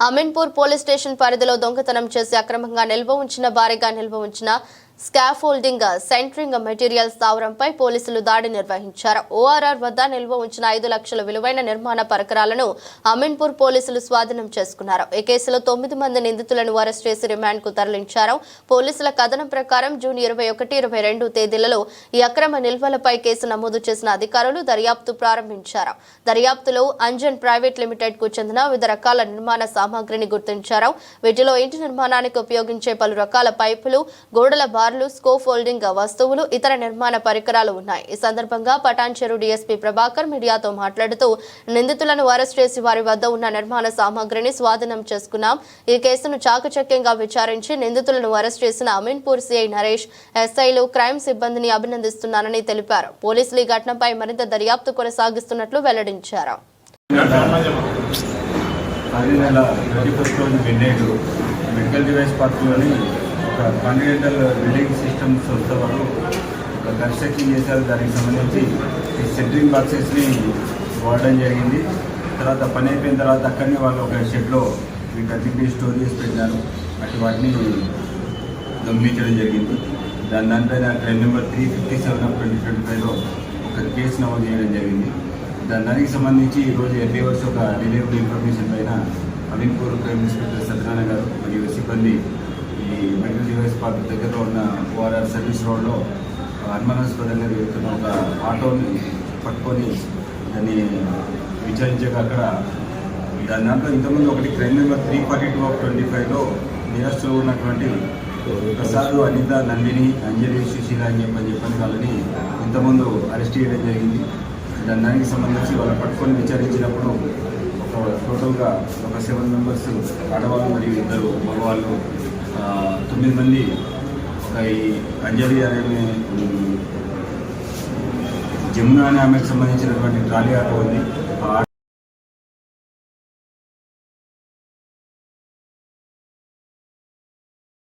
Ameenpur police station పరిధిలో దొంగతనం చేసి అక్రమంగా నిల్వ ఉంచిన భారీగా నిల్వ ఉంచిన స్కాఫోల్డింగ్ సెంట్రింగ్ మెటీరియల్ స్థావరంపై పోలీసులు దాడి నిర్వహించారు. ఓఆర్ఆర్ వద్ద నిల్వ ఉంచిన ఐదు లక్షల విలువైన నిర్మాణ పరికరాలను అమీన్పూర్ పోలీసులు స్వాధీనం చేసుకున్నారు. ఈ కేసులో తొమ్మిది మంది నిందితులను అరెస్ట్ చేసి రిమాండ్కు తరలించారు. పోలీసుల కథనం ప్రకారం జూన్ ఇరవై ఒకటి ఇరవై రెండు తేదీలలో ఈ అక్రమ నిల్వలపై కేసు నమోదు చేసిన అధికారులు దర్యాప్తు ప్రారంభించారు. దర్యాప్తులో అంజన్ ప్రైవేట్ లిమిటెడ్కు చెందిన వివిధ రకాల నిర్మాణ సామాగ్రిని గుర్తించారు. వీటిలో ఇంటి నిర్మాణానికి ఉపయోగించే పలు రకాల పైపులు గోడల బార్లు స్కో ఫోల్డింగ్ వస్తువులు ఇతర నిర్మాణ పరికరాలు ఉన్నాయి. ఈ సందర్భంగా పటాన్చెరు డీఎస్పీ ప్రభాకర్ మీడియాతో మాట్లాడుతూ నిందితులను అరెస్ట్ చేసి వారి వద్ద ఉన్న నిర్మాణ సామాగ్రిని స్వాధీనం చేసుకున్నాం. ఈ కేసును చాకచక్యంగా విచారించి నిందితులను అరెస్ట్ చేసిన అమీన్పూర్ సిఐ నరేష్ ఎస్ఐలు క్రైమ్ సిబ్బందిని అభినందిస్తున్నానని తెలిపారు. పోలీసులు ఈ ఘటనపై మరింత దర్యాప్తు కొనసాగిస్తున్నట్లు వెల్లడించారు. పది నెల మెడికల్ డివైస్ పార్క్లోని ఒక కాంటినెంటల్ బిల్డింగ్ సిస్టమ్ సంస్థ వాళ్ళు ఒక కన్స్ట్రక్షన్ చేశారు. దానికి సంబంధించి ఈ సెంట్రింగ్ బాక్సెస్ని వాడడం జరిగింది. తర్వాత పని అయిపోయిన తర్వాత అక్కడనే వాళ్ళు ఒక షెడ్లో వీటన్నింటినీ స్టోర్ చేసి పెట్టినారు. అటు వాటిని దొంగిలించడం జరిగింది. దాని దానిపైన train number three fifty seven of twenty twenty ఫైవ్లో ఒక కేసు నమోదు చేయడం జరిగింది. దాని దానికి సంబంధించి ఈరోజు ఎన్ని వర్స్ ఒక డెలివరీ ఇన్ఫర్మేషన్ పైన అమీన్పూర్ క్రైమ్ ఇన్స్పెక్టర్ సత్యనారాయణ గారు మరియు సిబ్బంది ఈ మెడికల్ డివైస్ పార్క్ దగ్గరలో ఉన్న ఓఆర్ఆర్ సర్వీస్ రోడ్లో అనుమానాస్పదంగా వెళ్తున్న ఒక ఆటోని పట్టుకొని దాన్ని విచారించాక అక్కడ దాని దాంట్లో ఇంతకుముందు ఒకటి crime number three forty two of twenty ఫైవ్లో నియరెస్ట్లో ఉన్నటువంటి ప్రసాద్ అనిత నందిని అంజలి సుశీల అని చెప్పని చెప్పని వాళ్ళని ఇంతకుముందు అరెస్ట్ చేయడం జరిగింది. దాని దానికి సంబంధించి వాళ్ళు పట్టుకొని విచారించినప్పుడు ఒక టోటల్గా ఒక సెవెన్ మెంబర్స్ ఆడవాళ్ళు మరియు ఇద్దరు మగవాళ్ళు తొమ్మిది మంది ఒక ఈ అంజలి అనే జమున అనే ఆమెకు సంబంధించినటువంటి ట్రాలీ ఆటో ఉంది.